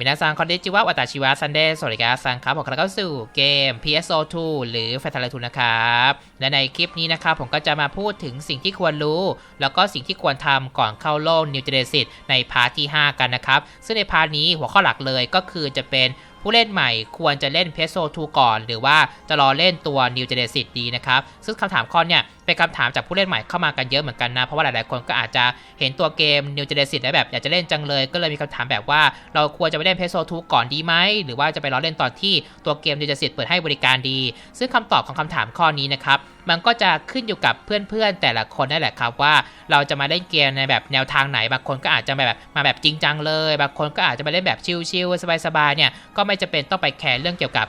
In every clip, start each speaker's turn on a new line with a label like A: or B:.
A: มินาซังคอนเดจิวะวัตาชิวะซันเดย์สวัสดีครับซังครับผมกำลังเข้าสู่เกม PSO2 หรือ f a t a l 2นะครับ และในคลิปนี้นะครับผมก็จะมาพูดถึงสิ่งที่ควรรู้ แล้วก็สิ่งที่ควรทำก่อนเข้าโลก New Genesis ในพาร์ทที่ 5 กันนะครับ ซึ่งในพาร์ทนี้หัวข้อหลักเลยก็คือจะเป็น ผู้เล่นใหม่ควรจะเล่น PSO 2ก่อน หรือว่าจะรอเล่นตัว New Genesis ดีนะครับ ซึ่งคำถามข้อเนี่ยเป็นคำถามจากผู้เล่นใหม่เข้ามากันเยอะเหมือนกันนะ เพราะว่าหลายๆคนก็อาจจะเห็นตัวเกม New Genesis แล้วแบบอยากจะเล่นจังเลย ก็เลยมีคำถามแบบว่าเราควรจะไปเล่น PSO 2ก่อนดีไหมหรือว่าจะไปรอเล่นตอนที่ตัวเกม New Genesis เปิดให้บริการดี ซึ่งคำตอบของคำถามข้อนี้นะครับมันก็จะขึ้นอยู่กับเพื่อนๆ แต่ละคนนั่นแหละครับว่าเราจะมาเล่นเกมในแบบแนวทางไหนบางคนก็อาจจะแบบมาแบบจริงจังเลย บางคนก็อาจจะมาเล่นแบบชิลๆสบายๆเนี่ยก็ไไม่จะเป็นต้องไปแคร์เรื่องเกี่ยวกับ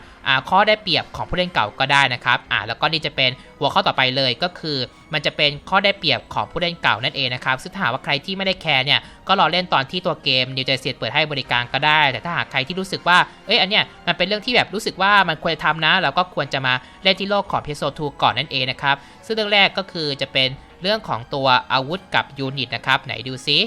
A: ข้อได้เปรียบของผู้เล่นเก่าก็ได้นะครับแล้วก็นี่จะเป็นหัวข้อต่อไปเลยก็คือ มันจะเป็นข้อได้เปรียบของผู้เล่นเก่านั่นเองนะครับซึ่งถ้าหากว่าใครที่ไม่ได้แคร์เนี่ยก็รอเล่นตอนที่ตัวเกม New Genesis เปิดให้บริการก็ได้ แต่ถ้าหากใครที่รู้สึกว่าเอ้ยอันเนี้ยมันเป็นเรื่องที่แบบรู้สึกว่ามันควรจะทำนะเราก็ควรจะมาเล่นที่โลกของ PS2 ก่อนนั่นเองนะครับซึ่งเรื่องแรกก็คือจะเป็นเรื่องของตัวอาวุธกับยูนิตนะครับไหนดูซิ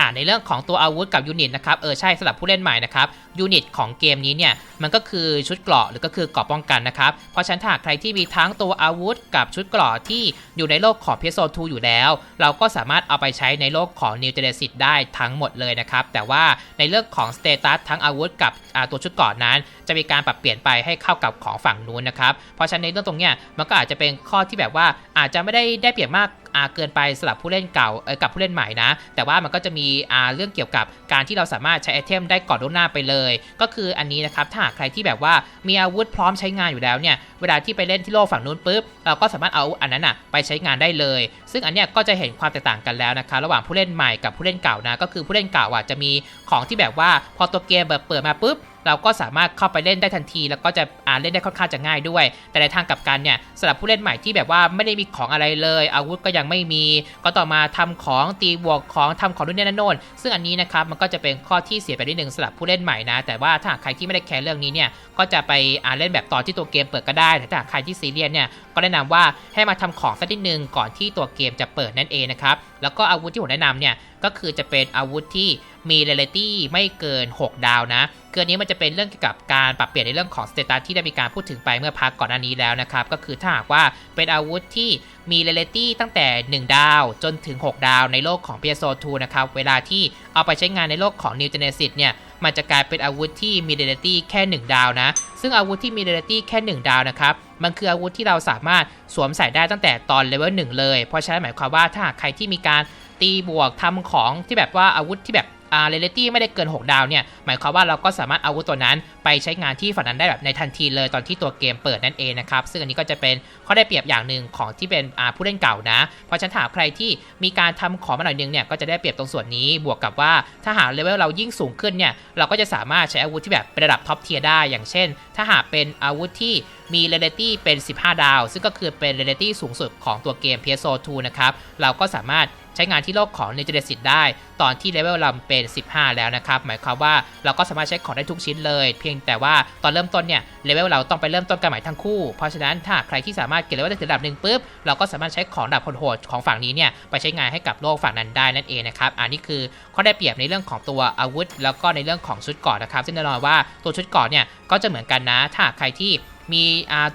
A: อ่าในเรื่องของตัวอาวุธกับยูนิตนะครับเออใช่สำหรับผู้เล่นใหม่นะครับยูนิตของเกมนี้เนี่ยมันก็คือชุดเกราะหรือก็คือเกราะป้องกันนะครับเพราะฉะนั้นถ้ากใครที่มีทั้งตัวอาวุธกับชุดเกราะที่อยู่ในโลกของ PS2 อยู่แล้ว เราก็สามารถเอาไปใช้ในโลกของ New Genesis ได้ทั้งหมดเลยนะครับแต่ว่าในเรื่องของสเตตัสทั้งอาวุธกับอ่าตัวชุดเกราะนั้น จะมีการปรับเปลี่ยนไปให้เข้ากับของฝั่งนู้นนะครับ เพราะฉะนั้นในเรื่องตรงเนี้ยมันก็อาจจะเป็นข้อที่แบบว่าอาจจะไม่ได้ได้เปรียบมากอาเกินไปสำหรับผู้เล่นเก่าเออกับผู้เล่นใหม่นะ แต่ว่ามันก็จะมีอาเรื่องเกี่ยวกับการที่เราสามารถใช้ไอเทมได้ก่อนล่วงหน้าไปเลย ก็คืออันนี้นะครับถ้าหากใครที่แบบว่ามีอาวุธพร้อมใช้งานอยู่แล้วเนี่ยเวลาที่ไปเล่นที่โลกฝั่งนู้นปุ๊บเราก็สามารถเอาอันนั้นอะไปใช้งานได้เลย ซึ่งอันเนี้ยก็จะเห็นความแตกต่างกันแล้วนะคะระหว่างผู้เล่นใหม่กับผู้เล่นเก่านะก็คือผู้เล่นเก่าอะจะมีของที่แบบว่าพอตัวเกมเปิดเปิดมาปุ๊บเราก็สามารถเข้าไปเล่นได้ทันที แล้วก็จะเล่นได้ค่อนข้างจะง่ายด้วย แต่ในทางกลับกันเนี่ยสำหรับผู้เล่นใหม่ที่แบบว่าไม่ได้มีของอะไรเลย อาวุธก็ยังไม่มี ก็ต่อมาทำของตีบวกของทำของนู่นนี่นั่นโน่นซึ่งอันนี้นะครับมันก็จะเป็นข้อที่เสียไปนิดนึงสำหรับผู้เล่นใหม่นะ แต่ว่าถ้าใครที่ไม่ได้แคร์เรื่องนี้เนี่ยก็จะไปอ่านเล่นแบบตอนที่ตัวเกมเปิดก็ได้แต่ถ้าใครที่ซีเรียสเนี่ยก็แนะนำว่าให้มาทำของสักนิดนึงก่อนที่ตัวเกมจะเปิดนั่นเองนะครับแล้วก็อาวุธที่ผมแนะนำเนี่ยก็คือจะเป็นอาวุธที่มีเรเลตี้ไม่เกิน 6 ดาวนะเกินนี้มันจะเป็นเรื่องเกี่ยวกับการปรับเปลี่ยนในเรื่องของสเตตัสที่ได้มีการพูดถึงไปเมื่อพักก่อนหน้านี้แล้วนะครับ ก็คือถ้าหากว่าเป็นอาวุธที่มีเรเลตี้ตั้งแต่ 1 ดาวจนถึง 6 ดาวในโลกของ PS2 นะครับ เวลาที่เอาไปใช้งานในโลกของ New Genesis เนี่ย มันจะกลายเป็นอาวุธที่มีเรเลตี้แค่ 1 ดาวนะ ซึ่งอาวุธที่มีเรเลตี้แค่ 1 ดาวนะครับ มันคืออาวุธที่เราสามารถสวมใส่ได้ตั้งแต่ตอนเลเวล1เลย เพราะฉะนั้นหมายความว่าถ้าหากใครที่มีการตีบวกทำของที่แบบว่าอาวุธที่แบบ เรเลตี้ไม่ได้เกิน 6 ดาวเนี่ยหมายความว่าเราก็สามารถเอาอาวุธตัวนั้น ไปใช้งานที่ฝั่งนั้นได้แบบในทันทีเลยตอนที่ตัวเกมเปิดนั่นเองนะครับซึ่งอันนี้ก็จะเป็นข้อได้เปรียบอย่างหนึ่งของที่เป็นอาผู้เล่นเก่านะ เพราะฉันถามใครที่มีการทำของมาหน่อยนึงเนี่ยก็จะได้เปรียบตรงส่วนนี้บวกกับว่าถ้าหากเลเวลเรายิ่งสูงขึ้นเนี่ยเราก็จะสามารถใช้อาวุธที่แบบเป็นระดับท็อปเทียร์ได้ อย่างเช่น ถ้าหากเป็นอาวุธที่มีเรเลตี้เป็น 15 ดาว ซึ่งก็คือเป็นเรเลตี้สูงสุดของตัวเกม PSO2 นะครับเราก็สามารถ ช้งานที่โลกของ New Genesis ได้ ตอนที่เลเวลเราเป็น 15 แล้วนะครับ หมายความว่าเราก็สามารถใช้ของได้ทุกชิ้นเลย เพียงแต่ว่าตอนเริ่มต้นเนี่ยเลเวลเราต้องไปเริ่มต้นกันใหม่ทั้งคู่ เพราะฉะนั้นถ้าใครที่สามารถเก็บเลเวลได้ถึงระดับหนึ่งปุ๊บเราก็สามารถใช้ของระดับโหดของฝั่งนี้เนี่ยไปใช้งานให้กับโลกฝั่งนั้นได้นั่นเองนะครับอันนี้คือข้อได้เปรียบในเรื่องของตัวอาวุธ แล้วก็ในเรื่องของชุดเกราะนะครับซึ่งแน่นอนว่าตัวชุดเกราะเนี่ยก็จะเหมือนกันนะ ถ้าใครที่มี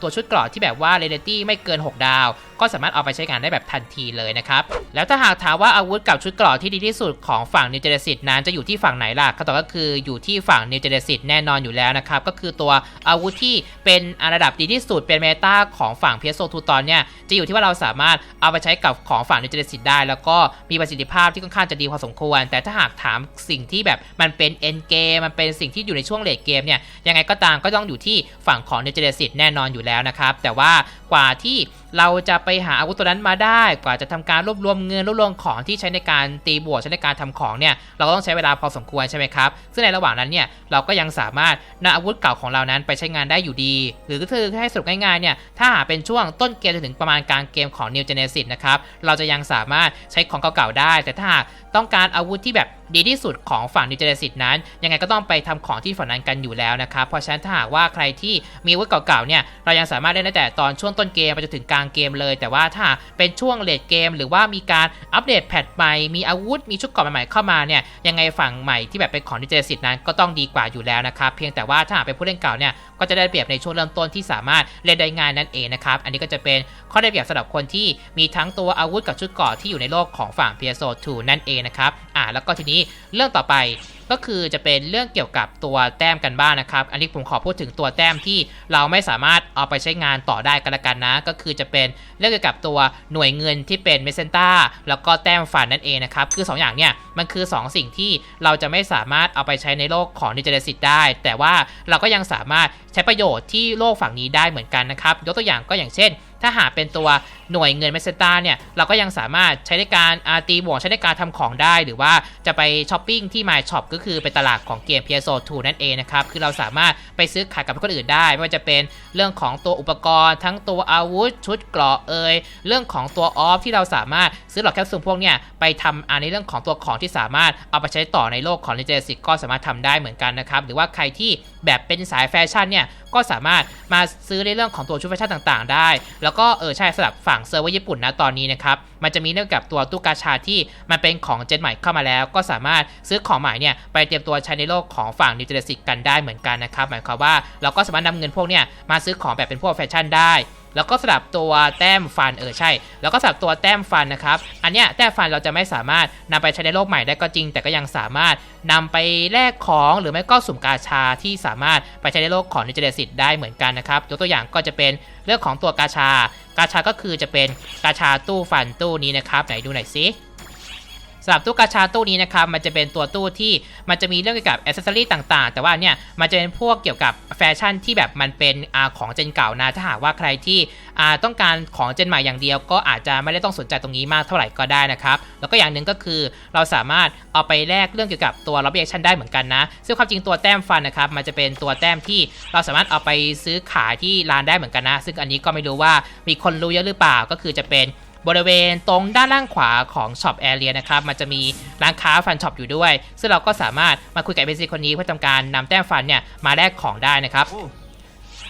A: ตัวชุดเกราะที่แบบว่าเรเลตี้ไม่เกิน 6 ดาวก็สามารถเอาไปใช้งานได้แบบทันทีเลยนะครับ แล้วถ้าหากถามว่าอาวุธกับชุดเกราะที่ดีที่สุดของฝั่ง New Genesis นั้นจะอยู่ที่ฝั่งไหนล่ะคำตอบก็คืออยู่ที่ฝั่ง New Genesis แน่นอนอยู่แล้วนะครับ ก็คือตัวอาวุธที่เป็นระดับดีที่สุดเป็นเมตาของฝั่ง PS2 ตอนเนี่ยจะอยู่ที่ว่าเราสามารถเอาไปใช้กับของฝั่ง New Genesis ได้ แล้วก็มีประสิทธิภาพที่ค่อนข้างจะดีพอสมควร แต่ถ้าหากถามสิ่งที่แบบมันเป็น end game มันเป็นสิ่งที่อยู่ในช่วงเลทเกมเนี่ยยังไงก็ตามก็ต้องอยู่ที่ฝั่งของ New Genesis แน่นอนอยู่แล้วนะครับแต่ว่ากว่าที่ เราจะไปหาอาวุธตัวนั้นมาได้ กว่าจะทำการรวบรวมเงินรวบรวมของที่ใช้ในการตีบวกใช้ในการทำของเนี่ยเราก็ต้องใช้เวลาพอสมควรใช่ไหมครับซึ่งในระหว่างนั้นเนี่ยเราก็ยังสามารถนำอาวุธเก่าของเรานั้นไปใช้งานได้อยู่ดี หรือก็คือให้สรุปง่ายๆเนี่ยถ้าหาเป็นช่วงต้นเกมจนถึงประมาณกลางเกมของ New Genesis นะครับเราจะยังสามารถใช้ของเก่าๆได้ แต่ถ้าต้องการอาวุธที่แบบดีที่สุดของฝั่งนิวเจอร์ซิตนั้น ยังไงก็ต้องไปทำของที่ฝั่งนั้นกันอยู่แล้วนะครับเพราะฉะนั้นถ้าหากว่าใครที่มีวุธเก่าๆเนี่ยเรายังสามารถเล่นได้แต่ตอนช่วงต้นเกมไปจนถึงกลางเกมเลย แต่ว่าถ้าเป็นช่วงเลดเกม หรือว่ามีการอัปเดตแพทใหม่มีอาวุธมีชุดเกราะใหม่ๆเข้ามาเนี่ยยังไงฝั่งใหม่ที่แบบเป็นของนิวเจอร์ซิตนั้นก็ต้องดีกว่าอยู่แล้วนะครับเพียงแต่ว่าถ้าเป็นผู้เล่นเก่าเนี่ยก็จะได้เปรียบในช่วงเริ่มต้นที่สามารถเล่นได้ง่ายนั่นเองนะครับอันนี้ก็จะเป็นข้อได้เปรียบสำหรับคนที่มีทั้งตัวอาวุธกับชุดเกราะที่อยู่ในโลกของฝั่ง PSO2 นั่นเองนะครับอ่าแล้วก็ทีนี้เรื่องต่อไปก็คือจะเป็นเรื่องเกี่ยวกับตัวแต้มกันบ้างนะครับ อันนี้ผมขอพูดถึงตัวแต้มที่เราไม่สามารถเอาไปใช้งานต่อได้กันละกันนะ ก็คือจะเป็นเรื่องเกี่ยวกับตัวหน่วยเงินที่เป็นเมสเซนต้าแล้วก็แต้มฟันนั่นเองนะครับ คือ 2 อย่างเนี่ยมันคือ 2 สิ่งที่เราจะไม่สามารถเอาไปใช้ในโลกของนิจเจสิตได้ แต่ว่าเราก็ยังสามารถใช้ประโยชน์ที่โลกฝั่งนี้ได้เหมือนกันนะครับ ยกตัวอย่างก็อย่างเช่น ถ้าหากเป็นตัวหน่วยเงินเมสเซนต้าเนี่ย เราก็ยังสามารถใช้ในการอาตีบวกใช้ในการทำของได้ หรือว่าจะไปช้อปปิ้งที่ My Shop ก็คือเป็นตลาดของเกม PSO2 นั่นเองนะครับ คือเราสามารถไปซื้อขายกับคนอื่นได้ ไม่ว่าจะเป็นเรื่องของตัวอุปกรณ์ ทั้งตัวอาวุธ ชุดเกราะเอยเรื่องของตัวออฟที่เราสามารถซื้อหลอดแคปซูลพวกเนี่ยไปทำอันในเรื่องของตัวของที่สามารถเอาไปใช้ต่อในโลกของ l e g e n d a r y ก็สามารถทำได้เหมือนกันนะครับหรือว่าใครที่ แบบเป็นสายแฟชั่นเนี่ยก็สามารถมาซื้อในเรื่องของตัวชุดแฟชั่นต่างๆ ได้ แล้วก็เออใช่สำหรับฝั่งเซิร์ฟเวอร์ญี่ปุ่นนะตอนนี้นะครับ มันจะมีเรื่องกับตัวตู้กาชาที่มันเป็นของเจนใหม่เข้ามาแล้ว ก็สามารถซื้อของใหม่เนี่ยไปเตรียมตัวใช้ในโลกของฝั่งนิวเจอร์ซิกกันได้เหมือนกันนะครับหมายความว่าเราก็สามารถนำเงินพวกเนี่ยมาซื้อของแบบเป็นพวกแฟชั่นได้แล้วก็สำหรับตัวแต้มฟันเออใช่ แล้วก็สำหรับตัวแต้มฟันนะครับ อันเนี้ยแต้มฟันเราจะไม่สามารถนำไปใช้ในโลกใหม่ได้ก็จริง แต่ก็ยังสามารถนำไปแลกของหรือไม่ก็สุ่มกาชาที่สามารถไปใช้ในโลกของนิจเจสิตได้เหมือนกันนะครับยกตัวอย่างก็จะเป็น เรื่องของตัวกาชากาชาก็คือจะเป็นกาชาตู้ฟันตู้นี้นะครับไหนดูหน่อยสิ สำหรับตู้กาชาตู้นี้นะครับมันจะเป็นตัวตู้ที่มันจะมีเรื่องเกี่ยวกับอ c เซสซอรี่ต่างๆ แต่ว่าเนี่ยมันจะเป็นพวกเกี่ยวกับแฟชั่นที่แบบมันเป็นอของเจนเก่านะถ้าหากว่าใครที่ต้องการของเจนใหม่อย่างเดียว ก็อาจจะไม่ได้ต้องสนใจตรงนี้มากเท่าไหร่ก็ได้นะครับแล้วก็อย่างหนึ่งก็คือเราสามารถเอาไปแลกเรื่องเกี่ยวกับตัวล็อบบี้แอคชั่นได้เหมือนกันนะซึ่งความจริงตัวแต้มฟันนะครับมันจะเป็นตัวแต้มที่เราสามารถเอาไปซื้อขายที่ร้านได้เหมือนกันนะ ซึ่งอันนี้ก็ไม่รู้ว่ามีคนรู้เยอะหรือเปล่าก็คือจะเป็น บริเวณตรงด้านล่างขวาของช็อปแอเรียนะครับมันจะมีร้านค้าฟันช็อปอยู่ด้วย ซึ่งเราก็สามารถมาคุยกับเอเซีคนนี้เพื่อทำการนำแต้มฟันเนี่ยมาแลกของได้นะครับ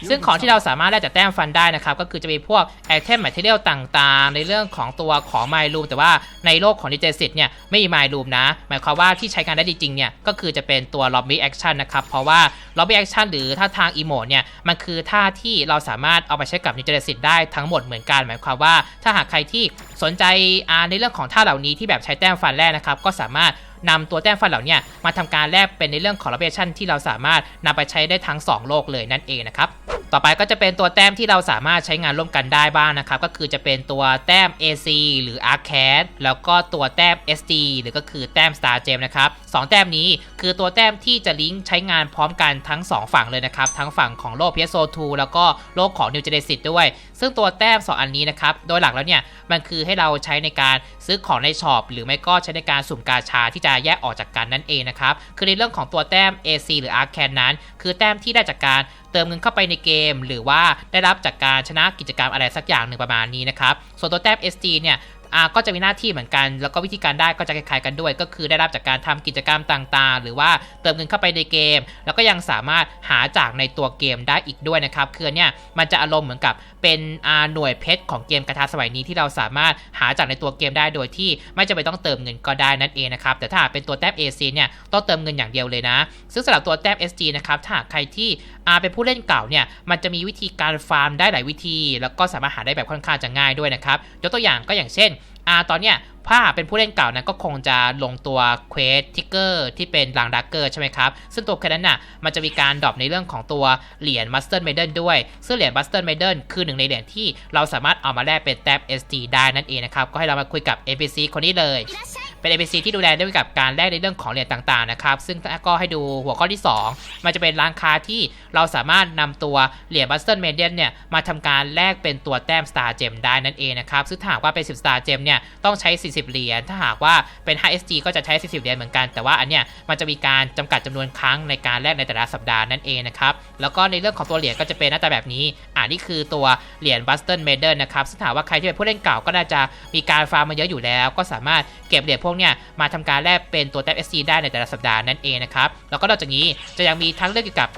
A: ซึ่งของที่เราสามารถแลกจากแต้มฟันได้นะครับ ก็คือจะมีพวกไอเทมแมทเทียลต่างๆ ในเรื่องของตัวของไมลูมแต่ว่าในโลกของดิเจสิตเนี่ยไม่มีไมลูมนะ หมายความว่าที่ใช้งานได้จริงๆเนี่ยก็คือจะเป็นตัวล็อบบี้แอคชั่นนะครับ เพราะว่าล็อบบี้แอคชั่นหรือท่าทางอีโมดเนี่ยมันคือท่าที่เราสามารถเอาไปใช้กับนิเจสิตได้ทั้งหมดเหมือนกัน หมายความว่าถ้าหากใครที่สนใจอ่าในเรื่องของท่าเหล่านี้ที่แบบใช้แต้มฟันแรกนะครับก็สามารถ นำตัวแต้มฟันเหล่านี้มาทำการแลกเป็นในเรื่องของ r อ b เ a t i o n ที่เราสามารถนำไปใช้ได้ทั้ง 2 โลกเลยนั่นเองนะครับต่อไปก็จะเป็นตัวแต้มที่เราสามารถใช้งานร่วมกันได้บ้างนะครับ ก็คือจะเป็นตัวแต้ม AC หรือ Arcade แล้วก็ตัวแต้ม SD หรือก็คือแต้ม Star Gem นะครับสองแต้มนี้คือตัวแต้มที่จะลิงก์ใช้งานพร้อมกันทั้ง 2 ฝั่งเลยนะครับ ทั้งฝั่งของโลก PSO2 แล้วก็โลกของ New Genesis ด้วย ซึ่งตัวแต้ม 2 อันนี้นะครับ โดยหลักแล้วเนี่ย มันคือให้เราใช้ในการซื้อของในช็อปหรือไม่ก็ใช้ในการสุ่มกาชาที่จะแยกออกจากกันนั่นเองนะครับ คือในเรื่องของตัวแต้ม AC หรือ a r c a n นั้น คือแต้มที่ได้จากการเติมเงินเข้าไปในเกม หรือว่าได้รับจากการชนะกิจกรรมอะไรสักอย่างหนึ่งประมาณนี้นะครับ ส่วนตัวแต้ม SD เนี่ย อ่าก็จะมีหน้าที่เหมือนกัน แล้วก็วิธีการได้ก็จะคล้ายๆกันด้วย ก็คือได้รับจากการทำกิจกรรมต่างๆ หรือว่าเติมเงินเข้าไปในเกม แล้วก็ยังสามารถหาจากในตัวเกมได้อีกด้วยนะครับคือเนี่ยมันจะอารมณ์เหมือนกับเป็นอ่าหน่วยเพชรของเกมกระทาสมัยนี้ที่เราสามารถหาจากในตัวเกมได้โดยที่ไม่จำเป็นต้องเติมเงินก็ได้นั่นเองนะครับแต่ถ้าเป็นตัวแต้ม AC เนี่ยต้องเติมเงินอย่างเดียวเลยนะ ซึ่งสำหรับตัวแต้ม SG นะครับถ้าใครที่อาเป็นผู้เล่นเก่าเนี่ยมันจะมีวิธีการฟาร์มได้หลายวิธี แล้วก็สามารถหาได้แบบค่อนข้างจะง่ายด้วยนะครับยกตัวอย่างก็อย่างเช่นอ่าตอนเนี้ยถ้าเป็นผู้เล่นเก่านะก็คงจะลงตัวเควสทิกเกอร์ที่เป็นหลังดักเกอร์ใช่ไหมครับ ซึ่งตัวเควสนั้นน่ะมันจะมีการดรอปในเรื่องของตัวเหรียญมัสเตอร์เมเดิลด้วย ซึ่งเหรียญมัสเตอร์เมเดิลคือหนึ่งในเหรียญที่เราสามารถเอามาแลกเป็นแต้ม ST ได้นั่นเองนะครับ ก็ให้เรามาคุยกับ NPC คนนี้เลย เป็น NPC ที่ดูแลเรื่องกับการแลกในเรื่องของเหรียญต่างๆนะครับ ซึ่งก็ให้ดูหัวข้อที่ 2 มันจะเป็นร้านค้าที่เราสามารถนำตัวเหรียญบัสเตอร์เมเดียนเนี่ยมาทำการแลกเป็นตัวแต้ม Star Gem ได้นั่นเองนะครับ ซึ่งถ้าหากว่าเป็น 10 Star Gem เนี่ยต้องใช้ 40 เหรียญ ถ้าหากว่าเป็น 5SG ก็จะใช้ 40 เหรียญเหมือนกัน แต่ว่าอันเนี้ยมันจะมีการจำกัดจำนวนครั้งในการแลกในแต่ละสัปดาห์นั่นเองนะครับ แล้วก็ในเรื่องของตัวเหรียญก็จะเป็นหน้าตาแบบนี้ อ่านี่คือตัวเหรียญบัสเตอร์เมเดิลนะครับ ซึ่งถามว่าใครที่เป็นผู้เล่นเก่าก็น่าจะมีการฟาร์มมาเยอะอยู่แล้ว ก็สามารถเก็บเหรียญพวกเนี่ยมาทำการแลกเป็นตัวแต้ม SC ได้ในแต่ละสัปดาห์นั่นเองนะครับแล้วก็นอกจากนี้จะยังมีทั้งเรื่องเกี่ยวกับ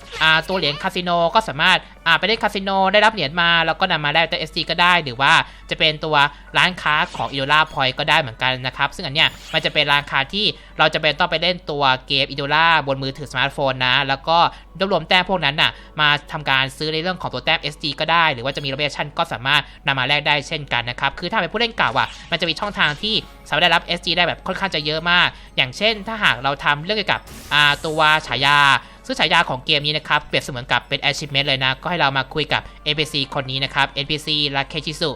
A: ตัวเหรียญคาสิโนก็สามารถ อ่าไปเล่นคาสิโนได้รับเหรียญมาแล้วก็นำมาแลกแต้ม SC ก็ได้ หรือว่าจะเป็นตัวร้านค้าของอีโดล่าพอยก็ได้เหมือนกันนะครับ ซึ่งอันเนี้ยมันจะเป็นร้านค้าที่เราจะเป็นต้องไปเล่นตัวเกมอีโดล่าบนมือถือสมาร์ทโฟนนะ แล้วก็รวบรวมแต้มพวกนั้นน่ะมาทำการซื้อในเรื่องของตัวแต้ม SD ก็ได้ หรือว่าจะมีรเบียชั่นก็สามารถนำมาแลกได้เช่นกันนะครับ คือถ้าเป็นผู้เล่นเก่าอะมันจะมีช่องทางที่สามารถได้รับ SD ได้แบบค่อนข้างจะเยอะมาก อย่างเช่น ถ้าหากเราทำเรื่องเกี่ยวกับอ่าตัวฉายา ซึ่งฉายาของเกมนี้นะครับเปรียบเสมือนกับเป็น achievement เลยนะ ก็ให้เรามาคุยกับ NPC คนนี้นะครับ NPC ลาเคชิสุ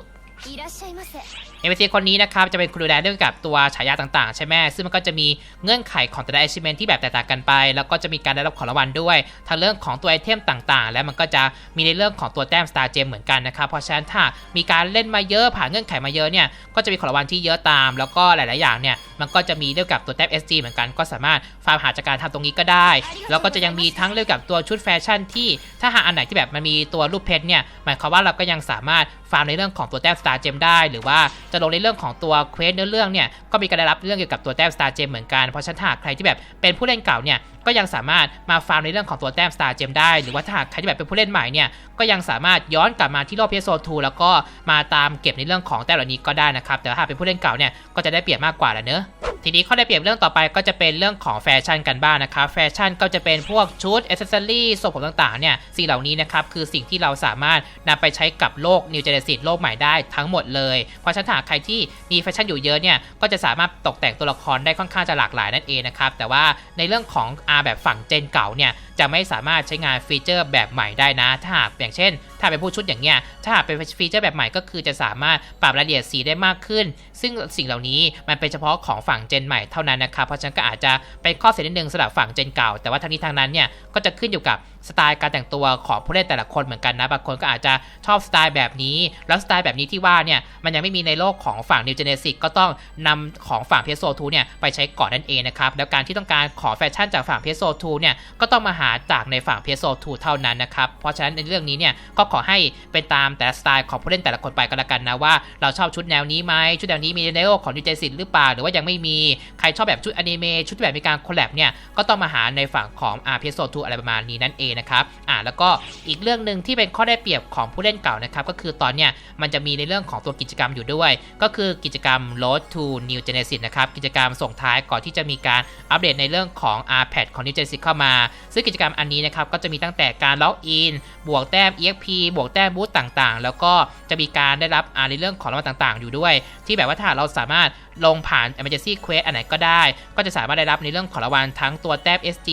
B: เอเม
A: ซีคนนี้นะครับจะเป็นคนดูแลเรื่องกับตัวฉายาต่างๆ ใช่ไหมซึ่งมันก็จะมีเงื่อนไขของแต่ละ achievement ที่แบบแตกต่างกันไป แล้วก็จะมีการได้รับของรางวัลด้วยทั้งเรื่องของตัวไอเทมต่างๆ และมันก็จะมีในเรื่องของตัวแต้มสตาร์เจมเหมือนกันนะครับเพราะฉะนั้นถ้ามีการเล่นมาเยอะผ่านเงื่อนไขมาเยอะเนี่ยก็จะมีของรางวัลที่เยอะตาม แล้วก็หลายๆอย่างเนี่ยมันก็จะมีเรื่องกับตัวแต้ม SG เหมือนกันก็สามารถฟาร์มหาจากการทำตรงนี้ก็ได้ แล้วก็จะยังมีทั้งเรื่องกับตัวชุดแฟชั่นที่ถ้าหากอันไหนที่แบบมันมีตัวรูปเพชรเนี่ยหมายความว่าเราก็ยังสามารถฟาร์มในเรื่องของตัวแต้มสตา Star Gem ได้ หรือว่าจะลงในเรื่องของตัวเควสเนื้อเรื่องเนี่ยก็มีการได้รับเรื่องเกี่ยวกับตัวแต้ม Star Gem เหมือนกันเพราะฉะนั้นหากใครที่แบบเป็นผู้เล่นเก่าเนี่ยก็ยังสามารถมาฟาร์มในเรื่องของตัวแต้ม Star Gem ได้ หรือว่าถ้าหากใครที่แบบเป็นผู้เล่นใหม่เนี่ยก็ยังสามารถย้อนกลับมาที่โลก PS2 แล้วก็มาตามเก็บในเรื่องของแต้มเหล่านี้ก็ได้นะครับแต่ถ้าเป็นผู้เล่นเก่าเนี่ยก็จะได้เปรียบมากกว่าแหละเนอะทีนี้ข้อได้เปรียบเรื่องต่อไปก็จะเป็นเรื่องของแฟชั่นกันบ้างนะครับแฟชั่นก็จะเป็นพวกชุดอ c เซอรี่ทรงผมต่างๆเนี่ยสิ่งเหล่านี้นะครับคือสิ่งที่เราสามารถนำไปใช้กับโลก New Genesis โลกใหม่ได้ทั้งหมดเลย เพราะฉะนั้นถ้าหากใครที่มีแฟชั่นอยู่เยอะเนี่ยก็จะสามารถตกแต่งตัวละครได้ค่อนข้างจะหลากหลายนั่นเองนะครับแต่ว่าในเรื่องของ VR แบบฝั่งเจนเก่าเนี่ย จะไม่สามารถใช้งานฟีเจอร์แบบใหม่ได้นะ ถ้าหากอย่างเช่น ถ้าเป็นผู้ชุดอย่างเงี้ย ถ้าหากเป็นฟีเจอร์แบบใหม่ก็คือจะสามารถปรับรายละเอียดสีได้มากขึ้น ซึ่งสิ่งเหล่านี้มันเป็นเฉพาะของฝั่งเจนใหม่เท่านั้นนะครับ เพราะฉะนั้นก็อาจจะเป็นข้อเสียนิดนึงสำหรับฝั่งเจนเก่า แต่ว่าทั้งนี้ทางนั้นเนี่ยก็จะขึ้นอยู่กับสไตล์การแต่งตัวของผู้เล่นแต่ละคนเหมือนกันนะ บางคนก็อาจจะชอบสไตล์แบบนี้ แล้วสไตล์แบบนี้ที่ว่าเนี่ยมันยังไม่มีในโลกของฝั่ง New Genesis ก็ต้องนำของฝั่ง PS2 เนี่ยไปใช้ก่อนนั่นเองนะครับ แล้วการที่ต้องการขอแฟชั่นจากฝั่ง PS2 เนี่ยก็ต้องมาหาจากในฝั่ง PS2 เท่านั้นนะครับ เพราะฉะนั้นในเรื่องนี้เนี่ยก็ขอให้เป็นตามแต่สไตล์ของผู้เล่นแต่ละคนไปก็แล้วกันนะว่าเราชอบชุดแนวนี้ไหมชุดแนวนี้มีในโลกของ New Genesis หรือเปล่าหรือว่ายังไม่มีใครชอบแบบชุดอนิเมะชุดแบบมีการคอลแลบเนี่ยก็ต้องมาหาในฝั่งของ r PS2 อะไรประมาณนี้นั่นเองนะครับอ่าแล้วก็อีกเรื่องหนึ่งที่เป็นข้อได้เปรียบของผู้เล่นเก่านะครับก็คือตอนเนี้ยมันจะมีในเรื่องของตัวกิจกรรมอยู่ด้วย ก็คือกิจกรรม Road to New Genesis นะครับกิจกรรมส่งท้ายก่อนที่จะมีการอัปเดตในเรื่องของ RPad ของ New Genesis เข้ามา ซึ่งกิจกรรมอันนี้นะครับก็จะมีตั้งแต่การล็อกอิน บวกแต้ม EXP บวกแต้มบูสต์ต่างๆ แล้วก็จะมีการได้รับในเรื่องของรางวัลต่างๆ อยู่ด้วย ที่แบบว่าถ้าเราสามารถลงผ่าน Emergency Quest อันไหนก็ได้ ก็จะสามารถได้รับในเรื่องของรางวัลทั้งตัวแต้ม SG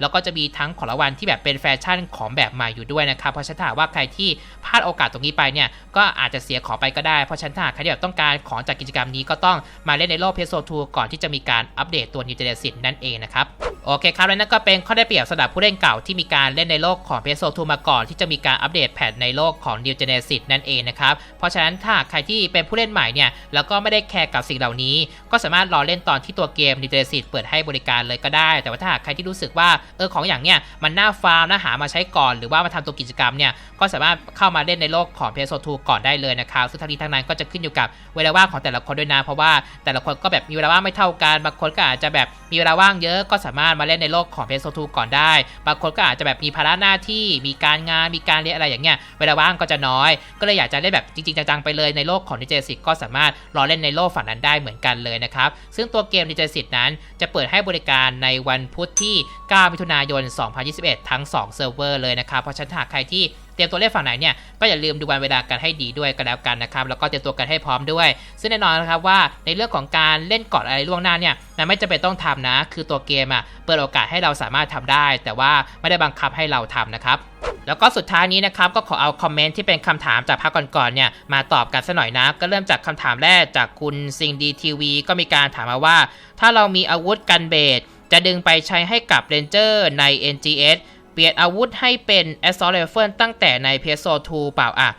A: แล้วก็จะมีทั้งของรางวัลที่แบบเป็นแฟชั่นของแบบใหม่อยู่ด้วยนะครับเพราะฉะนั้นถ้าว่าใครที่พลาดโอกาสตรงนี้ไปเนี่ยก็อาจจะเสียของไปก็ได้เพราะฉะนั้นถ้าใครที่แบบต้องการของจากกิจกรรมนี้ก็ต้องมาเล่นในโลก PS2 ก่อนที่จะมีการอัปเดตตัว New Genesis นั่นเองนะครับโอเคครับและนั่นก็เป็นข้อได้เปรียบสำหรับผู้เล่นเก่าที่มีการเล่นในโลกของ PS2 มาก่อนที่จะมีการอัปเดตแพทในโลกของ New Genesis นั่นเองนะครับ เพราะฉะนั้นถ้าใครที่เป็นผู้เล่นใหม่เนี่ยแล้วก็ไม่ได้แคร์กับสิ่งเหล่านี้ ก็สามารถรอเล่นตอนที่ตัวเกม New Genesis เปิดให้บริการเลยก็ได้ แต่ว่าถ้าใครที่รู้สึกว่าเออของอย่างเนี้ยมันน่าฟาร์มน่าหามาใช้ก่อน หรือว่ามาทำตัวกิจกรรมเนี่ยก็สามารถเข้ามาเล่นในโลกของ PS2 ก่อนได้เลยนะครับซึ่งทั้งนี้ทั้งนั้นก็จะขึ้นอยู่กับเวลาว่างของแต่ละคนด้วยนะเพราะว่าแต่ละคนก็แบบมีเวลาว่างไม่เท่ากันบางคนก็อาจจะแบบมีเวลาว่างเยอะก็สามารถมาเล่นในโลกของ PS2 ก่อนได้บางคนก็อาจจะแบบมีภาระหน้าที่มีการงานมีการเรียนอะไรอย่างเงี้ยเวลาว่างก็จะน้อย ก็เลยอยากจะเล่นแบบจริงๆจังๆไปเลยในโลกของดิจิทัลก็สามารถรอเล่นในโลกฝั่งนั้นได้เหมือนกันเลยนะครับ ซึ่งตัวเกมดิจิทัลนั้นจะเปิดให้บริการในวันพุธที่ 9 มิถุนายน 2021 ทั้ง 2 เซิร์ฟเวอร์เลยนะครับ เพราะฉะนั้นหากใครที่ เตรียมตัวเล่นฝั่งไหนเนี่ยก็อย่าลืมดูวันเวลากันให้ดีด้วยกันแล้วกันนะครับแล้วก็เตรียมตัวกันให้พร้อมด้วย ซึ่งแน่นอนนะครับว่าในเรื่องของการเล่นกอดอะไรล่วงหน้าเนี่ยมันไม่จำเป็นต้องทำนะ คือตัวเกมอะเปิดโอกาสให้เราสามารถทำได้ แต่ว่าไม่ได้บังคับให้เราทำนะครับแล้วก็สุดท้ายนี้นะครับก็ขอเอาคอมเมนต์ที่เป็นคำถามจากภาคก่อนๆเนี่ยมาตอบกันสัหน่อยนะ ก็เริ่มจากคำถามแรกจากคุณซิงดีทีวีก็มีการถามมาว่า ถ้าเรามีอาวุธกันเบสจะดึงไปใช้ให้กับเรนเจอร์ใน NGS เปลี่ยนอาวุธให้เป็น Assault Rifle ตั้งแต่ใน PS2 เปล่าอะ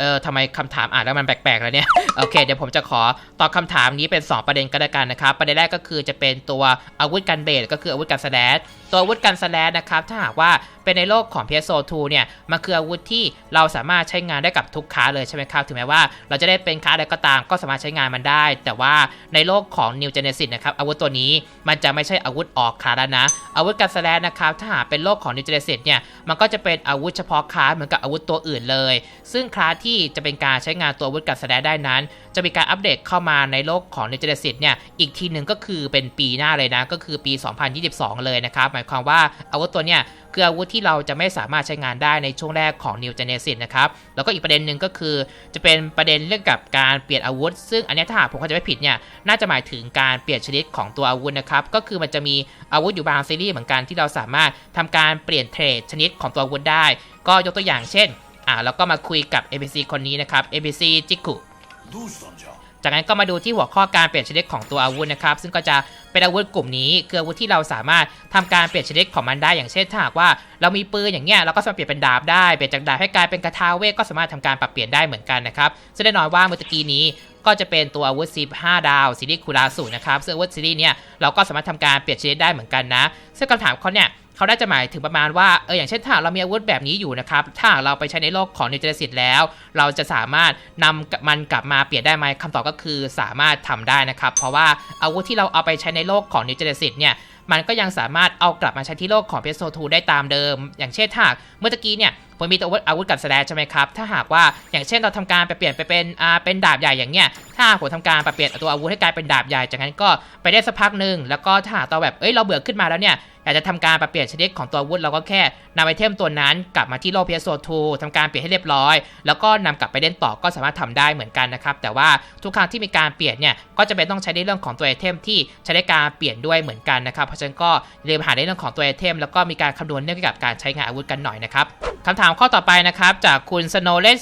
A: เออทำไมคำถามอ่านแล้วมันแปลกๆแล้วเนี่ย โอเค เดี๋ยวผมจะขอตอบคำถามนี้เป็น 2 ประเด็นก็แล้วกันนะครับ ประเด็นแรกก็คือจะเป็นตัวอาวุธกันเบสก็คืออาวุธกันสแลช ตัวอาวุธกันสแลชนะครับถ้าหากว่าเป็นในโลกของ PSO2 เนี่ยมันคืออาวุธที่เราสามารถใช้งานได้กับทุกคลาเลยใช่ไหมครับถึงแม้ว่าเราจะได้เป็นคลาสใดก็ตามก็สามารถใช้งานมันได้ แต่ว่าในโลกของ New Genesis นะครับอาวุธตัวนี้มันจะไม่ใช่อาวุธออกคลาแล้วนะ อาวุธกันสแลชนะครับถ้าหากเป็นโลกของ New Genesis เนี่ยมันก็จะเป็นอาวุธเฉพาะคลาเหมือนกับอาวุธตัวอื่นเลย ซึ่งคลาที่จะเป็นการใช้งานตัวอาวุธกันสแลชได้นั้น จะมีการอัปเดตเข้ามาในโลกของ New Genesis เนี่ยอีกทีหนึ่งก็คือเป็นปีหน้าเลยนะก็คือปี 2022 เลยนะครับหมายายความว่าอาวุธตัวเนี้ยคืออาวุธที่เราจะไม่สามารถใช้งานได้ในช่วงแรกของ New Genesis นะครับ แล้วก็อีกประเด็นหนึ่งก็คือจะเป็นประเด็นเรื่องกับการเปลี่ยนอาวุธ ซึ่งอันนี้ถ้าหากผมเข้าใจไม่ผิดเนี่ย น่าจะหมายถึงการเปลี่ยนชนิดของตัวอาวุธนะครับ ก็คือมันจะมีอาวุธอยู่บางซีรีส์เหมือนกันที่เราสามารถทำการเปลี่ยนเทรดชนิดของตัวอาวุธได้ ก็ยกตัวอย่างเช่น อ่าแล้วก็มาคุยกับ NPC คนนี้นะครับ NPC จิกุ จากนั้นก็มาดูที่หัวข้อการเปลี่ยนชนิดของตัวอาวุธนะครับ ซึ่งก็จะเป็นอาวุธกลุ่มนี้คืออาวุธที่เราสามารถทำการเปลี่ยนชนิดของมันได้อย่างเช่นถ้าหากว่าเรามีปืนอย่างเงี้ยเราก็สามารถเปลี่ยนเป็นดาบได้เปลี่ยนจากดาบให้กลายเป็นกระทาเวทก็สามารถทำการปรับเปลี่ยนได้เหมือนกันนะครับซึ่งแน่นอนว่าเมื่อตะกี้นี้ก็จะเป็นตัวอาวุธซี5ดาวซีรีส์คูราสุนะครับซึ่งอาวุธซีรีส์เนี่ยเราก็สามารถทำการเปลี่ยนชนิดได้เหมือนกันนะ ซึ่งคำถามเขาเนี่ย เขาน่าจะหมายถึงประมาณว่าเอออย่างเช่นถ้าเรามีอาวุธแบบนี้อยู่นะครับถ้าเราไปใช้ในโลกของนิวเจสิตแล้ว เราจะสามารถนำมันกลับมาเปลี่ยนได้ไหมคำตอบก็คือสามารถทำได้นะครับ เพราะว่าอาวุธที่เราเอาไปใช้ในโลกของนิวเจสิตเนี่ยมันก็ยังสามารถเอากลับมาใช้ที่โลกของ PS2 ได้ตามเดิม อย่างเช่นถ้าหากเมื่อตะกี้เนี่ยผมมีตัวอาวุธอาวุธกับแสดงใช่ไหมครับ ถ้าหากว่าอย่างเช่นเราทำการไปเปลี่ยนไปเป็นอ่าเป็นดาบใหญ่อย่างเงี้ย ถ้าผมทำการไปเปลี่ยนตัวอาวุธให้กลายเป็นดาบใหญ่ จากนั้นก็ไปได้สักพักหนึ่งแล้วก็ถ้าเราแบบ เอ้ยเราเบื่อขึ้นมาแล้วเนี่ย อยากจะทำการปรับเปลี่ยนชนิดของตัวอาวุธเราก็แค่นำไอเทมตัวนั้นกลับมาที่โลก PS2 ทำการเปลี่ยนให้เรียบร้อย แล้วก็นำกลับไปเล่นต่อก็สามารถทำได้เหมือนกันนะครับ แต่ว่าทุกครั้งที่มีการเปลี่ยนเนี่ยก็จะเป็นต้องใช้ในเรื่องของตัวไอเทมที่ใช้ในการเปลี่ยนด้วยเหมือนกันนะครับ เพราะฉะนั้นก็อย่าลืมหาในเรื่องของตัวไอเทม แล้วก็มีการคำนวณเรื่องเกี่ยวกับการใช้งานอาวุธกันหน่อยนะครับคำถามข้อต่อไปนะครับจากคุณ Snow l e s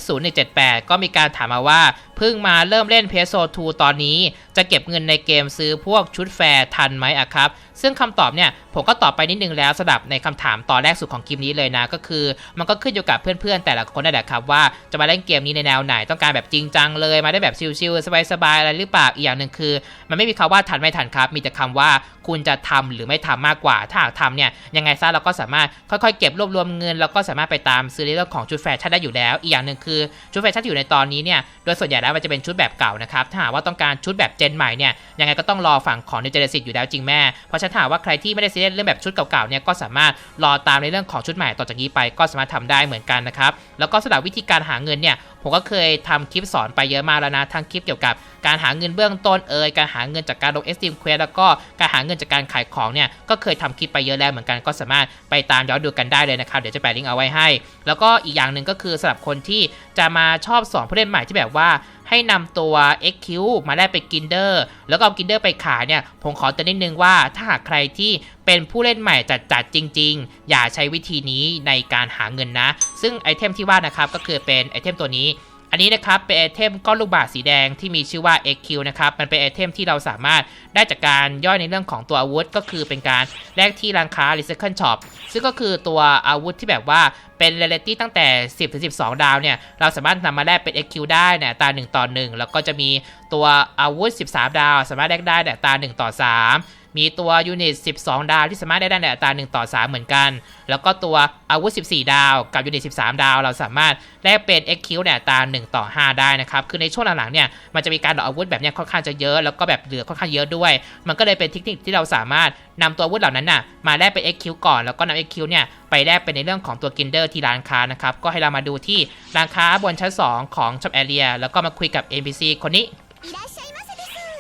A: 0178ก็มีการถามมาว่าเพิ่งมาเริ่มเล่น PS2 ตอนนี้ จะเก็บเงินในเกมซื้อพวกชุดแฟร์ทันไหมอะครับ ซึ่งคำตอบเนี่ย ผมก็ตอบไปนิดนึงแล้วสำหรับในคำถามตอนแรกสุดของคลิปนี้เลยนะ ก็คือ มันก็ขึ้นอยู่กับเพื่อนๆ แต่ละคนนั่นแหละครับว่าจะมาเล่นเกมนี้ในแนวไหนต้องการแบบจริงจังเลยมาได้แบบชิลๆสบายๆอะไรหรือเปล่าอีกอย่างหนึ่งคือ มันไม่มีคำว่าทันไม่ทันครับ มีแต่คำว่าคุณจะทำหรือไม่ทำมากกว่า ถ้าหากทำเนี่ยยังไงซะเราก็สามารถค่อยๆ เก็บรวบรวมเงินแล้วก็สามารถไปตามซื้อเรื่องของชุดแฟชั่นได้อยู่แล้ว อีกอย่างหนึ่งคือชุดแฟชั่นที่อยู่ในตอนนี้เนี่ยโดยส่วนใหญ่แล้วมันจะเป็นชุดแบบเก่านะครับ ถ้าหากว่าต้องการชุดแบบเจนใหม่เนี่ยยังไงก็ต้องรอฝั่งของนิวเจเนซิตอยู่แล้วจริงแม่ เพราะฉะนั้นถ้าว่าใครที่ไม่ได้ซีเรียสเรื่องแบบชุดเก่าๆเนี่ยก็สามารถรอตามในเรื่องของชุดใหม่ต่อจากนี้ไปก็สามารถทำได้เหมือนกันนะครับแล้วก็สำหรับวิธีการหาเงินเนี่ยผมก็เคยทำคลิปสอนไปเยอะมากแล้วนะทั้งคลิปเกี่ยวกับการหาเงินเบื้องต้นเอ่ยการหาเงินจากการลง Steam Quest แล้วก็การหาเงินจากการขายของเนี่ยก็เคยทำคลิปไปเยอะแล้วเหมือนกันก็สามารถไปตามย้อนดูกันได้เลยนะครับเดี๋ยวจะแปะลิงก์เอาไว้ให้ แล้วก็อีกอย่างหนึ่งก็คือสำหรับคนที่จะมาชอบสอนผู้เล่นใหม่ที่แบบว่า ให้นำตัว XQ มาแลกเป็นกินเดอร์แล้วก็เอากินเดอร์ไปขายเนี่ยผมขอเตือนนิดนึงว่าถ้าหากใครที่เป็นผู้เล่นใหม่จัดๆจริง ๆ อย่าใช้วิธีนี้ในการหาเงินนะ ซึ่งไอเทมที่ว่านะครับก็คือเป็นไอเทมตัวนี้ อันนี้นะครับเป็นไอเทมก้อนลูกบาศก์สีแดงที่มีชื่อว่า XQ นะครับมันเป็นไอเทมที่เราสามารถได้จากการย่อยในเรื่องของตัวอาวุธ ก็คือเป็นการแลกที่ร้านค้า Recycle Shop ซึ่งก็คือตัวอาวุธที่แบบว่าเป็นเรเลตี้ตั้งแต่ 10ถึง12 ดาวเนี่ย เราสามารถนำมาแลกเป็น XQ ได้ในอัตา 1 ต่อ 1 แล้วก็จะมีตัวอาวุธ 13 ดาว สามารถแลกได้ในอัตา 1 ต่อ 3 มีตัวยูนิต 12 ดาวที่สามารถได้ได้ในอัตรา1ต่อ 3 เหมือนกัน แล้วก็ตัวอาวุธ 14 ดาว กับยูนิต 13 ดาว เราสามารถแลกเป็น XQ ในอัตรา1ต่อ 5 ได้นะครับ คือในช่วงหลังๆเนี่ย มันจะมีการดอกอาวุธแบบเนี้ยค่อนข้างจะเยอะ แล้วก็แบบเหลือค่อนข้างเยอะด้วย มันก็เลยเป็นเทคนิคที่เราสามารถนำตัวอาวุธเหล่านั้นน่ะ มาแลกเป็น XQ ก่อน แล้วก็นำ XQ เนี่ยไปแลกเป็นในเรื่องของตัวกินเดอร์ที่ร้านค้านะครับ ก็ให้เรามาดูที่ร้านค้าบนชั้น 2 ของ Shop Area แล้วก็มาคุยกับ NPC คนนี้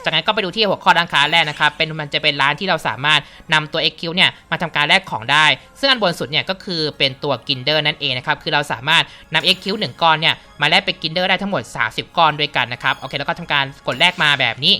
A: จากนั้นก็ไปดูที่หัวข้อร้านค้าแรกนะครับเป็นมันจะเป็นร้านที่เราสามารถนำตัว XQ เนี่ยมาทำการแลกของได้ ซึ่งอันบนสุดเนี่ยก็คือเป็นตัวกินเดอร์นั่นเองนะครับคือเราสามารถนำ XQ 1ก้อนเนี่ยมาแลกเป็นกินเดอร์ได้ทั้งหมด 30 ก้อนด้วยกันนะครับโอเคแล้วก็ทำการกดแลกมาแบบนี้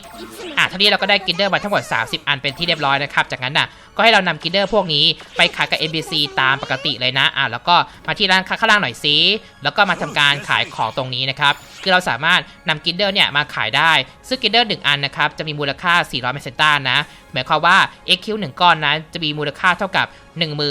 A: อะทีนี้เราก็ได้กินเดอร์มาทั้งหมด 30 อันเป็นที่เรียบร้อยนะครับจากนั้นน่ะก็ให้เรานำกินเดอร์พวกนี้ไปขายกับ NPC ตามปกติเลยนะอะแล้วก็มาที่ร้านค้าข้างล่างหน่อยซิแล้วก็มาทำการขายของตรงนี้นะครับคือเราสามารถนำกินเดอร์เนี่ยมาขายได้ ซึ่งกินเดอร์หนึ่งอันนะครับจะมีมูลค่า 400เมเซนต้านะหมายความว่า XQ 1 ก้อนนั้นจะมีมูลค่าเท่ากับ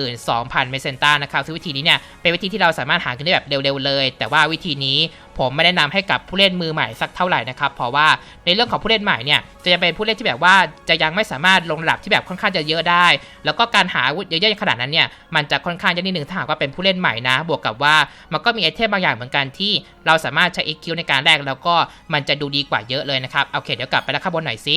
A: 12,000เมเซนต้านะครับซึ่งวิธีนี้เนี่ยเป็นวิธีที่เราสามารถหาเงินได้แบบเร็วๆเลย แต่ว่าวิธีนี้ ผมไม่แนะนำให้กับผู้เล่นมือใหม่สักเท่าไหร่นะครับเพราะว่าในเรื่องของผู้เล่นใหม่เนี่ยจะยังเป็นผู้เล่นที่แบบว่าจะยังไม่สามารถลงระดับที่แบบค่อนข้างจะเยอะได้ แล้วก็การหาอาวุธเยอะๆขนาดนั้นเนี่ยมันจะค่อนข้างจะนิดนึงถ้าหากว่าเป็นผู้เล่นใหม่นะ บวกกับว่ามันก็มีไอเทมบางอย่างเหมือนกันที่เราสามารถใช้ EQ ในการแลกแล้วก็มันจะดูดีกว่าเยอะเลยนะครับโอเคเดี๋ยวกลับไปแล้วข้างบนหน่อยสิ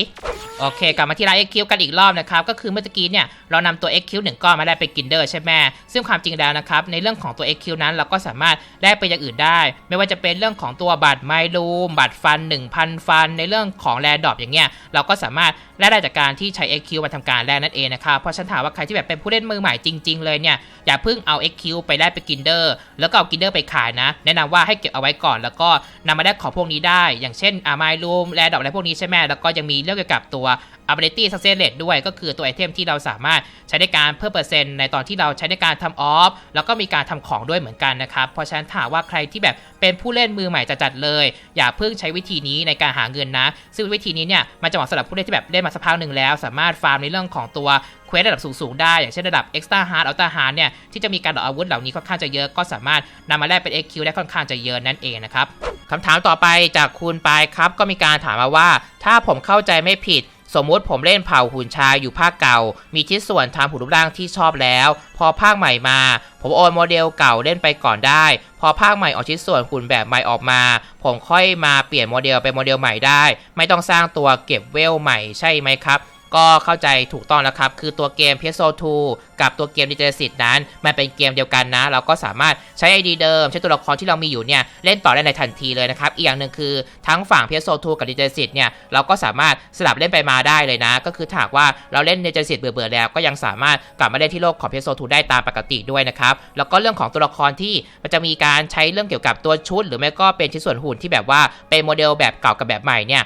A: โอเค กลับมาที่ไลน์ XQ กันอีกรอบนะครับก็คือเมื่อกี้เนี่ยเรานำตัว XQ 1ก้อนมาได้เป็นกินเดอร์ใช่ไหมซึ่งความจริงแล้วนะครับในเรื่องของตัว XQ นั้นเราก็สามารถได้ไปอย่างอื่นได้ ไม่ว่าจะเป็นเรื่องของตัวบัตรไมลูมบัตรฟัน 1,000 ฟัน ในเรื่องของแรดอปอย่างเงี้ยเราก็สามารถแลกได้จากการที่ใช้ XQ มาทำการแลกนั่นเองนะครับเพราะฉันถามว่าใครที่แบบเป็นผู้เล่นมือใหม่จริง ๆ เลยเนี่ยอย่าเพิ่งเอา XQ ไปแลกเป็นกินเดอร์แล้วก็เอากินเดอร์ไปขายนะ แนะนำว่าให้เก็บเอาไว้ก่อน แล้วก็นำมาแลกของพวกนี้ได้ อย่างเช่นอาไมลูมแรดอปอะไรพวกนี้ใช่ไหมแล้วก็ยังมีเรื่องเกี่ยวกับตัว ability success rate ด้วยก็คือตัวไอเทมที่เราสามารถใช้ในการเพิ่มเปอร์เซ็นต์ในตอนที่เราใช้ในการทำออฟแล้วก็มีการทำของด้วยเหมือนกันนะครับเพราะฉะนั้นถามว่าใครที่แบบเป็นผู้เล่นมือใหม่จัดๆเลย อย่าเพิ่งใช้วิธีนี้ในการหาเงินนะ ซึ่งวิธีนี้เนี่ยมันจะเหมาะสำหรับผู้เล่นที่แบบเล่นมาสักพักหนึ่งแล้ว สามารถฟาร์มในเรื่องของตัวเควสระดับสูงๆได้ อย่างเช่นระดับ extra hard ultra hard เนี่ยที่จะมีการดอกอาวุธเหล่านี้ค่อนข้างจะเยอะก็สามารถนำมาแลกเป็น XQ ได้ค่อนข้างจะเยอะนั่นเองนะครับคำถามต่อไปจากคุณปายครับก็มีการถามมาว่า ถ้าผมเข้าใจไม่ผิด สมมุติผมเล่นเผ่าหุ่นชายอยู่ภาคเก่า มีชิ้นส่วนทำหุ่นรูปร่างที่ชอบแล้ว พอภาคใหม่มา ผมโอนโมเดลเก่าเล่นไปก่อนได้ พอภาคใหม่ออกชิ้นส่วนหุ่นแบบใหม่ออกมา ผมค่อยมาเปลี่ยนโมเดลเป็นโมเดลใหม่ได้ ไม่ต้องสร้างตัวเก็บเวลใหม่ใช่ไหมครับ ก็เข้าใจถูกต้องแล้วครับ คือตัวเกม PS2 กับตัวเกม d i g i t a l นั้น มันเป็นเกมเดียวกันนะ เราก็สามารถใช้ ID เดิม ใช้ตัวละครที่เรามีอยู่เนี่ย เล่นต่อได้ในทันทีเลยนะครับ อีกอย่างหนึ่งคือทั้งฝั่ง PS2 กับ d i g i t a l เนี่ย เราก็สามารถสลับเล่นไปมาได้เลยนะ ก็คือถ้ากว่าเราเล่น d i g i t a l เบื่อๆแล้ว ก็ยังสามารถกลับมาเล่นที่โลกของ PS2 ได้ตามปกติด้วยนะครับ แล้วก็เรื่องของตัวละครที่มันจะมีการใช้เรื่องเกี่ยวกับตัวชุด หรือไม่ก็เป็นชิ้นส่วนหุ่นที่แบบว่าเป็นโมเดลแบบเก่ากับแบบใหม่เนี่ย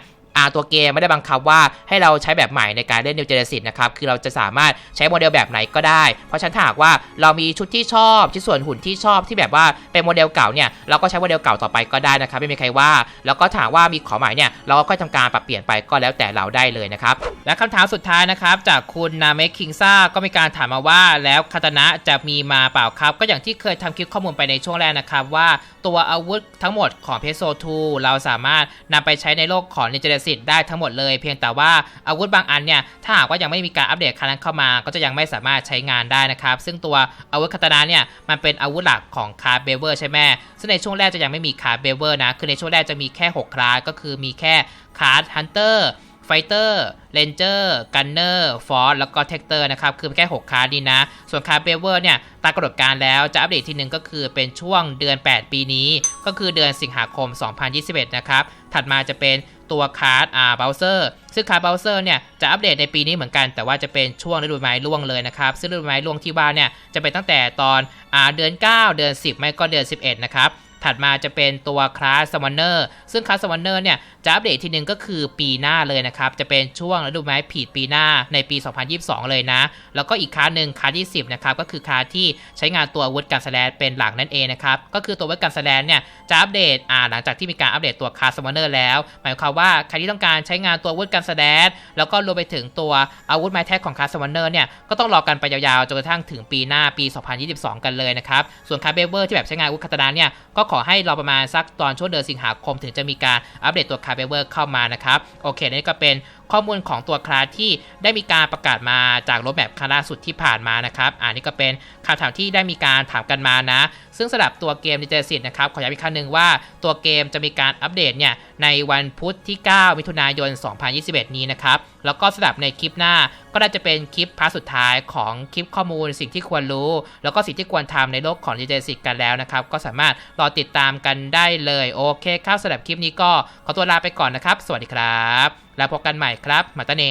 A: ตัวเกมไม่ได้บังคับว่าให้เราใช้แบบใหม่ในการเล่น New Genesis นะครับคือเราจะสามารถใช้โมเดลแบบไหนก็ได้ เพราะฉะนันถ้าหากว่าเรามีชุดที่ชอบชิ้นส่วนหุ่นที่ชอบที่แบบว่าเป็นโมเดลเก่าเนี่ยเราก็ใช้โมเดลเก่าต่อไปก็ได้นะครับไม่มีใครว่า แล้วก็ถามว่ามีขอใหม่เนี่ยเราก็ค่อยทำการปรับเปลี่ยนไปก็แล้วแต่เราได้เลยนะครับและคำถามสุดท้ายนะครับจากคุณนาเมคคิงซ่าก็มีการถามมาว่าแล้วคาตานะจะมีมาเปล่าครับ ก็อย่างที่เคยทำคลิปข้อมูลไปในช่วงแรกนะครับว่าตัวอาวุธทั้งหมดของ p s o 2เราสามารถนำไปใช้ในโลกของ n i n j a ิทธิ์ได้ทั้งหมดเลย เพียงแต่ว่าอาวุธบางอันเนี่ยถ้าหากว่ายังไม่มีการอัปเดตครั้งเข้ามา ก็จะยังไม่สามารถใช้งานได้นะครับ ซึ่งตัวอาวุธคาตานะเนี่ยมันเป็นอาวุธหลักของคาร์เบเวอร์ใช่ไหมซึ่งในช่วงแรกจะยังไม่มีคาร์เบเวอร์นะคือในช่วงแรกจะมีแค่ 6 คลาสก็คือมีแค่คาร์ดฮันเตอร์ ไฟเตอร์เรนเจอร์กันเนอร์ฟอร์แล้วก็เทคเตอร์นะครับ คือแค่ 6 คาร์ดีนะ ส่วนคาร์เบเวอร์เนี่ยตามกำหนดการแล้วจะอัปเดตทีหนึ่งก็คือเป็นช่วงเดือน 8 ปีนี้ ก็คือเดือนสิงหาคม 2021 นะครับ ถัดมาจะเป็นตัวคาร์ดอ่าเบลเซอร์ซึ่งคาร์ดเบลเซอร์เนี่ยจะอัปเดตในปีนี้เหมือนกัน แต่ว่าจะเป็นช่วงฤดูใบไม้ร่วงเลยนะครับ ซึ่งฤดูใบไม้ร่วงที่ว่าเนี่ยจะเป็นตั้งแต่ตอนอ่าเดือน 9 เดือน 10 ไม่ก็เดือน 11 นะครับ ถัดมาจะเป็นตัวคลาสสวันเนอร์ซึ่งคลาสสวันเนอร์เนี่ยจะอัปเดตทีหนึ่งก็คือปีหน้าเลยนะครับ จะเป็นช่วงฤดูไม้ผลิปีหน้าในปี 2022 เลยนะ แล้วก็อีกคลาสหนึ่งคลาสที่ 10 นะครับ ก็คือคลาสที่ใช้งานตัวอาวุธการแสลนเป็นหลักนั่นเองนะครับ ก็คือตัวอาวุธการแสลนเนี่ยจะอัปเดตอ่าหลังจากที่มีการอัปเดตตัวคลาสสวันเนอร์แล้ว หมายความว่าใครที่ต้องการใช้งานตัวอาวุธการแสลนแล้วก็รวมไปถึงตัวอาวุธไม้แท็กของคลาสสวันเนอร์เนี่ยก็ต้องรอกันไปยาวๆจนกระทั่งถึงปีหน้าปี 2022 กันเลยนะครับส่วนคาร์เบเวอร์ที่แบบใช้งานอาวุธคาตนาเนี่ยก็ขอให้เราประมาณสักตอนช่วงเดือนสิงหาคม ถึงจะมีการอัปเดตตัวคาร์เบเวอร์เข้ามานะครับ โอเคนี่ก็เป็น ข้อมูลของตัวคลาสที่ได้มีการประกาศมาจากรถแมพครั้งล่าสุดที่ผ่านมานะครับอ่านี่ก็เป็นคำถามที่ได้มีการถามกันมานะ ซึ่งสำหรับตัวเกม n i n j a s i t นะครับขอย้ำอีกครั้งหนึ่งว่าตัวเกมจะมีการอัปเดตเนี่ยในวันพุธที่ 9 มิถุนายน 2021 นี้นะครับแล้วก็สำหรับในคลิปหน้าก็น่าจะเป็นคลิปพาร์ทสุดท้ายของคลิปข้อมูลสิ่งที่ควรรู้ แล้วก็สิ่งที่ควรทำในโลกของ n i n j a s i t กันแล้วนะครับ ก็สามารถรอติดตามกันได้เลย โอเคครับสำหรับคลิปนี้ก็ขอตัวลาไปก่อนนะครับ สวัสดีครับ แล้วพบกันใหม่ครับ มาตาเน